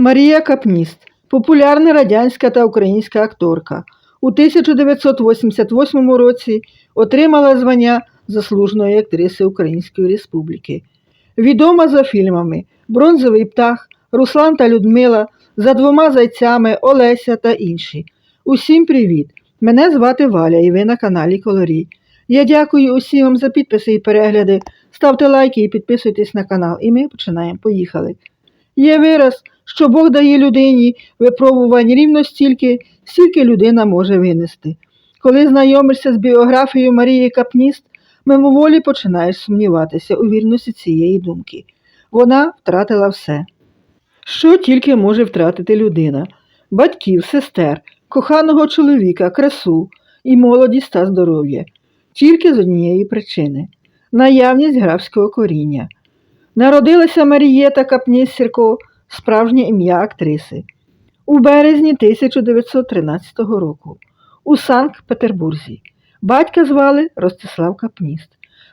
Марія Капніст, популярна радянська та українська акторка. У 1988 році отримала звання заслуженої актриси Української Республіки. Відома за фільмами Бронзовий птах, Руслан та Людмила, За двома зайцями, Олеся та інші. Усім привіт! Мене звати Валя і ви на каналі Колорій. Я дякую усім вам за підписи і перегляди. Ставте лайки і підписуйтесь на канал. І ми починаємо. Поїхали. Є вираз, що Бог дає людині випробувань рівно стільки, стільки людина може винести. Коли знайомишся з біографією Марії Капніст, мимоволі починаєш сумніватися у вірності цієї думки. Вона втратила все. Що тільки може втратити людина: батьків, сестер, коханого чоловіка, красу і молодість та здоров'я, тільки з однієї причини наявність графського коріння. Народилася Марієта Капніс Сірко, справжнє ім'я актриси, у березні 1913 року у Санкт-Петербурзі. Батька звали Ростислав Капніст,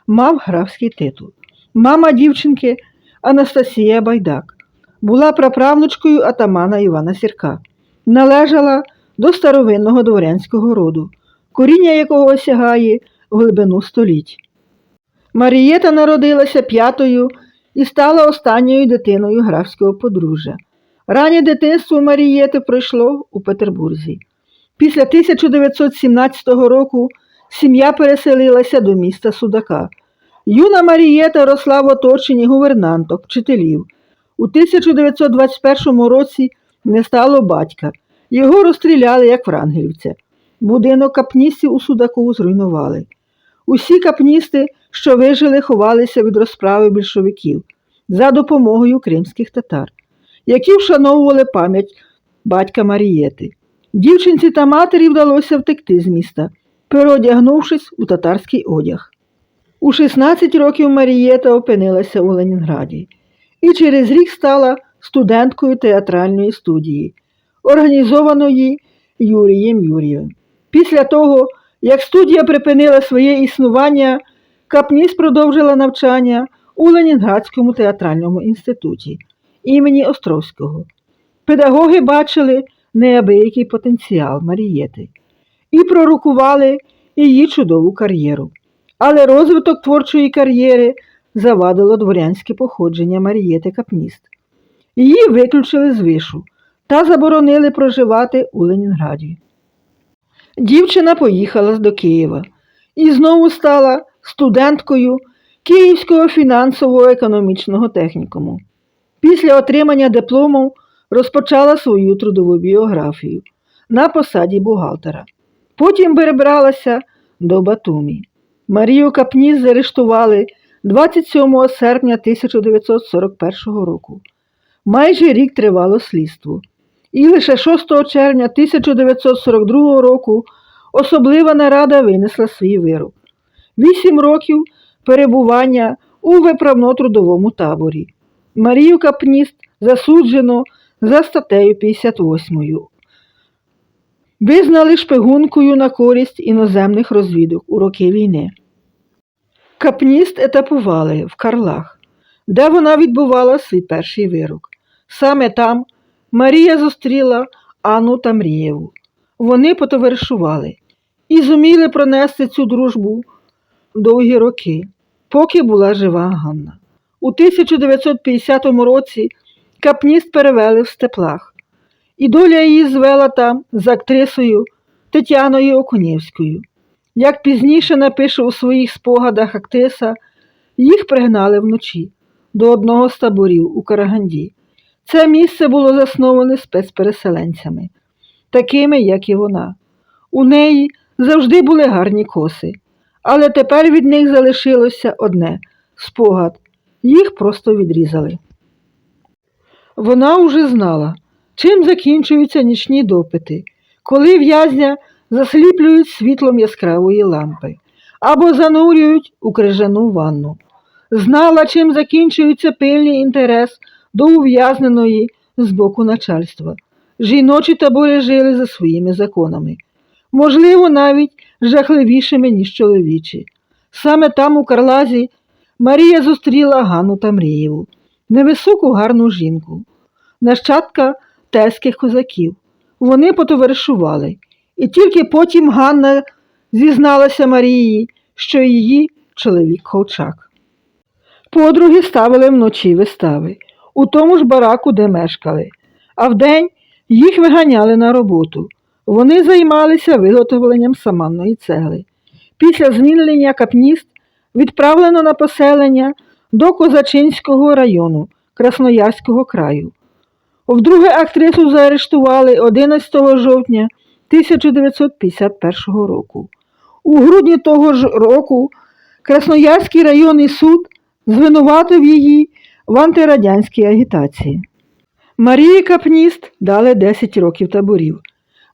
мав графський титул. Мама дівчинки Анастасія Байдак була праправнучкою атамана Івана Сірка, належала до старовинного дворянського роду, коріння якого сягає в глибину століть. Марієта народилася п'ятою і стала останньою дитиною графського подружжя. Раннє дитинство Марієти пройшло у Петербурзі. Після 1917 року сім'я переселилася до міста Судака. Юна Марієта росла в оточенні гувернанток, вчителів. У 1921 році не стало батька. Його розстріляли як врангелівця. Будинок капністів у Судаку зруйнували. Усі капністи, що вижили, ховалися від розправи більшовиків за допомогою кримських татар, які вшановували пам'ять батька Марієти. Дівчинці та матері вдалося втекти з міста, переодягнувшись у татарський одяг. У 16 років Марієта опинилася у Ленінграді і через рік стала студенткою театральної студії, організованої Юрієм Юрієм. Після того, як студія припинила своє існування, Капніс продовжила навчання у Ленінградському театральному інституті імені Островського. Педагоги бачили неабиякий потенціал Марієти і пророкували її чудову кар'єру. Але розвиток творчої кар'єри завадило дворянське походження Марієти Капніст. Її виключили з вишу та заборонили проживати у Ленінграді. Дівчина поїхала до Києва і знову стала студенткою Київського фінансово-економічного технікуму. Після отримання диплому розпочала свою трудову біографію на посаді бухгалтера. Потім перебралася до Батумі. Марію Капніс заарештували 27 серпня 1941 року. Майже рік тривало слідство. І лише 6 червня 1942 року особлива нарада винесла свій вирок. Вісім років перебування у виправно-трудовому таборі. Марію Капніст засуджено за статтею 58. Визнали шпигункою на користь іноземних розвідок у роки війни. Капніст етапували в Карлах, де вона відбувала свій перший вирок. Саме там Марія зустріла Анну Тамрієву. Вони потоваришували і зуміли пронести цю дружбу довгі роки, поки була жива Ганна. У 1950 році Капніст перевели в степлах, і доля її звела там з актрисою Тетяною Окунєвською. Як пізніше напише у своїх спогадах актриса, їх пригнали вночі до одного з таборів у Караганді. Це місце було засноване спецпереселенцями, такими, як і вона. У неї завжди були гарні коси, але тепер від них залишилося одне спогад. Їх просто відрізали. Вона уже знала, чим закінчуються нічні допити, коли в'язня засліплюють світлом яскравої лампи або занурюють у крижану ванну. Знала, чим закінчується пильний інтерес до ув'язненої з боку начальства. Жіночі табори жили за своїми законами, можливо, навіть жахливішими, ніж чоловічі. Саме там, у Карлазі, Марія зустріла Ганну Тамрієву, невисоку гарну жінку. нащадка тезьких козаків. Вони потоваришували, і тільки потім Ганна зізналася Марії, що її чоловік Ковчак. Подруги ставили вночі вистави у тому ж бараку, де мешкали, а вдень їх виганяли на роботу. Вони займалися виготовленням саманної цегли. Після звільнення капніст відправлено на поселення до Козачинського району Красноярського краю. Вдруге актрису заарештували 11 жовтня 1951 року. У грудні того ж року Красноярський районний суд звинуватив її в антирадянській агітації. Марії Капніст дали 10 років таборів.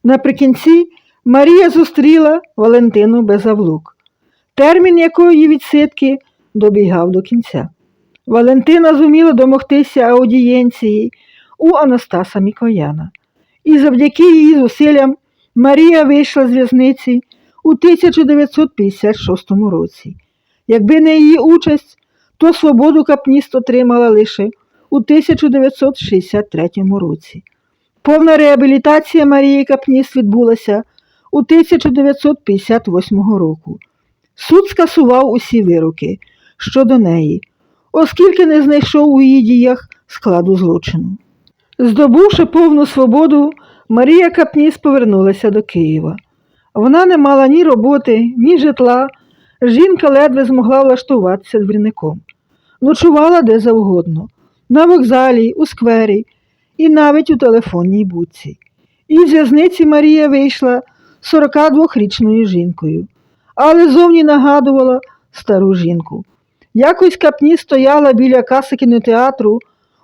Наприкінці Марія зустріла Валентину Безавлук, термін якої відсидки добігав до кінця. Валентина зуміла домогтися аудієнції у Анастаса Мікояна. І завдяки її зусиллям Марія вийшла з в'язниці у 1956 році. Якби не її участь, то свободу капніст отримала лише у 1963 році. Повна реабілітація Марії Капніст відбулася у 1958 року. Суд скасував усі вироки щодо неї, оскільки не знайшов у її діях складу злочину. Здобувши повну свободу, Марія Капніс повернулася до Києва. Вона не мала ні роботи, ні житла. Жінка ледве змогла влаштуватися двірником. Ночувала де завгодно, на вокзалі, у сквері і навіть у телефонній будці. Із в'язниці Марія вийшла 42-річною жінкою, але зовні нагадувала стару жінку. Якось капні стояла біля каси кінотеатру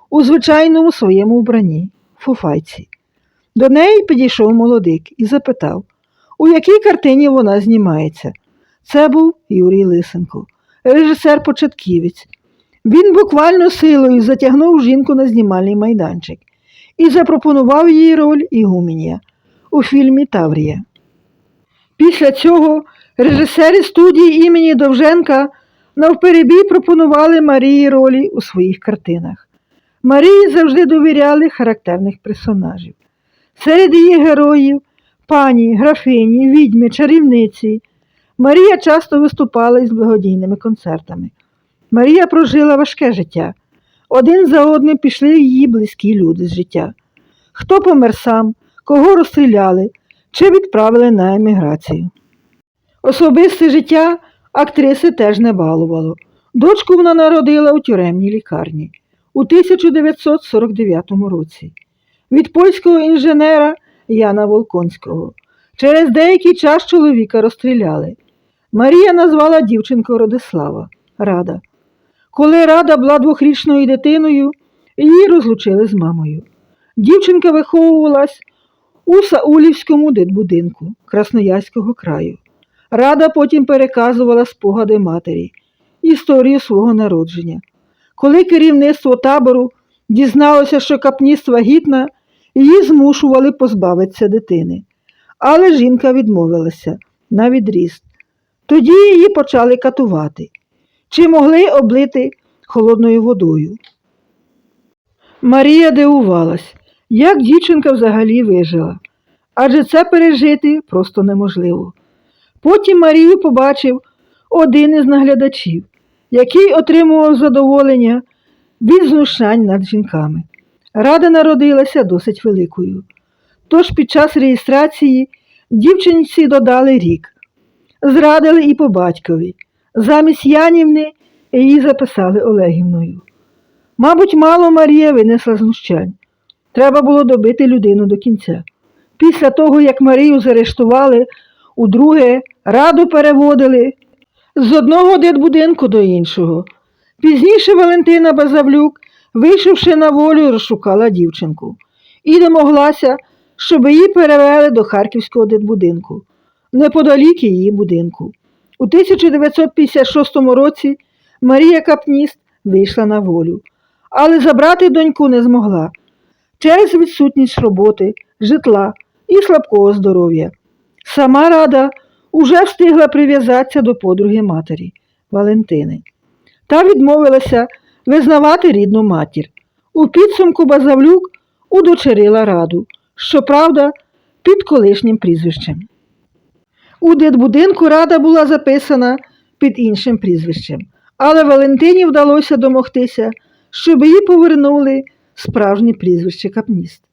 у звичайному своєму вбранні, фуфайці. До неї підійшов молодик і запитав, у якій картині вона знімається. Це був Юрій Лисенко, режисер-початківець. Він буквально силою затягнув жінку на знімальний майданчик і запропонував їй роль Ігуменя у фільмі Таврія. Після цього режисери студії імені Довженка навперебій пропонували Марії ролі у своїх картинах. Марії завжди довіряли характерних персонажів. Серед її героїв пані, графині, відьми, чарівниці. Марія часто виступала із благодійними концертами. Марія прожила важке життя. Один за одним пішли її близькі люди з життя. Хто помер сам, кого розстріляли чи відправили на еміграцію. Особисте життя актриси теж не балувало. Дочку вона народила у тюремній лікарні у 1949 році від польського інженера Яна Волконського. Через деякий час чоловіка розстріляли. Марія назвала дівчинку Родислава Рада. Коли Рада була двохрічною дитиною, її розлучили з мамою. Дівчинка виховувалась у Саулівському дитбудинку Красноярського краю. Рада потім переказувала спогади матері, історію свого народження. Коли керівництво табору дізналося, що капніст вагітна, її змушували позбавитися дитини. Але жінка відмовилася на відріст. Тоді її почали катувати чи могли облити холодною водою. Марія дивувалась, як дівчинка взагалі вижила, адже це пережити просто неможливо. Потім Марію побачив один із наглядачів, який отримував задоволення від знущань над жінками. Рада народилася досить великою. Тож під час реєстрації дівчинці додали рік. Зрадили і по батькові. Замість Янівни її записали Олегівною. Мабуть, мало Марія винесла знущань. Треба було добити людину до кінця. Після того, як Марію заарештували, удруге раду переводили з одного дитбудинку до іншого. Пізніше Валентина Базавлюк, вийшовши на волю, розшукала дівчинку і домоглася, щоб її перевели до Харківського дитбудинку, неподалік її будинку. У 1956 році Марія Капніст вийшла на волю, але забрати доньку не змогла через відсутність роботи, житла і слабкого здоров'я. Сама рада уже встигла прив'язатися до подруги матері Валентини та відмовилася визнавати рідну матір. У підсумку Базавлюк удочерила раду, щоправда, під колишнім прізвищем. У дитбудинку рада була записана під іншим прізвищем, але Валентині вдалося домогтися, щоб їй повернули справжнє прізвище Капніст.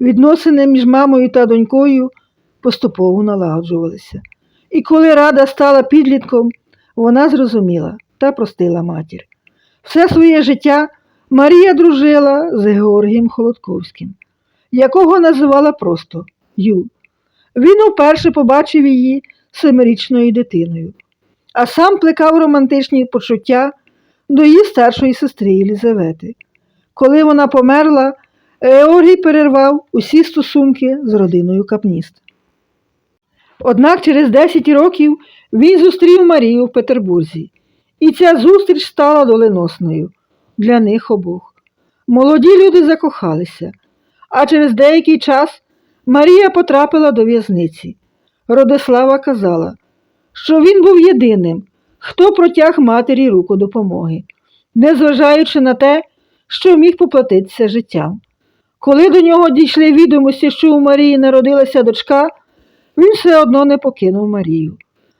Відносини між мамою та донькою поступово налагоджувалися. І коли рада стала підлітком, вона зрозуміла та простила матір. Все своє життя Марія дружила з Георгієм Холодковським, якого називала просто Юл. Він уперше побачив її семирічною дитиною, а сам плекав романтичні почуття до її старшої сестри Єлізавети. Коли вона померла, Георгій перервав усі стосунки з родиною Капніст. Однак через 10 років він зустрів Марію в Петербурзі, і ця зустріч стала доленосною для них обох. Молоді люди закохалися, а через деякий час Марія потрапила до в'язниці. Родислава казала, що він був єдиним, хто протяг матері руку допомоги, незважаючи на те, що міг поплатитися життям. Коли до нього дійшли відомості, що у Марії народилася дочка, він все одно не покинув Марію.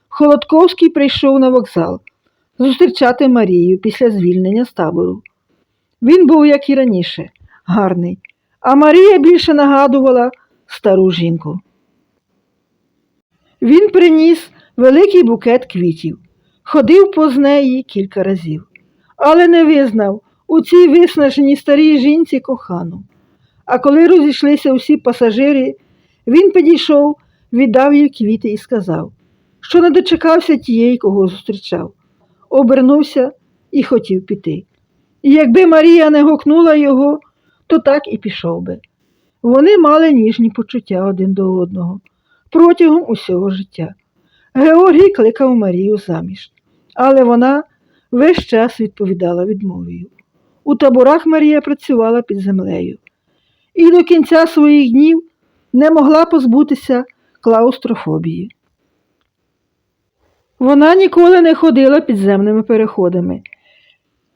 Холодковський прийшов на вокзал зустрічати Марію після звільнення з табору. Він був, як і раніше, гарний, а Марія більше нагадувала стару жінку. Він приніс великий букет квітів, ходив поз неї кілька разів, але не визнав у цій виснаженій старій жінці кохану. А коли розійшлися усі пасажири, він підійшов, віддав їй квіти і сказав, що не дочекався тієї, кого зустрічав. Обернувся і хотів піти. І якби Марія не гукнула його, то так і пішов би. Вони мали ніжні почуття один до одного протягом усього життя. Георгій кликав Марію заміж, але вона весь час відповідала відмовою. У таборах Марія працювала під землею і до кінця своїх днів не могла позбутися клаустрофобії. Вона ніколи не ходила підземними переходами.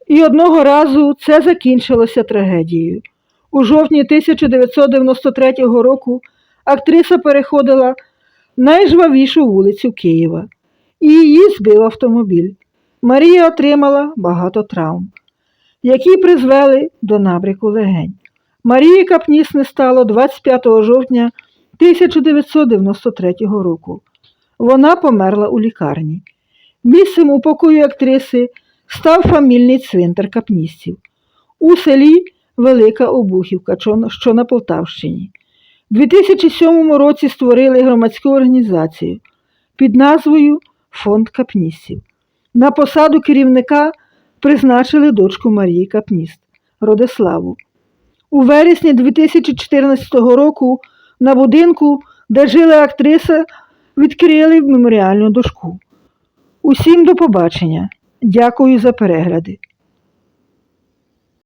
І одного разу це закінчилося трагедією. У жовтні 1993 року актриса переходила найжвавішу вулицю Києва і її збив автомобіль. Марія отримала багато травм, які призвели до набряку легень. Марії Капніс не стало 25 жовтня 1993 року. Вона померла у лікарні. Місцем упокою актриси став фамільний цвинтар капністів у селі Велика Обухівка, що на Полтавщині. У 2007 році створили громадську організацію під назвою Фонд Капністів. На посаду керівника призначили дочку Марії Капніст Родиславу. У вересні 2014 року на будинку, де жила актриса, відкрили меморіальну дошку. Усім до побачення. Дякую за перегляди.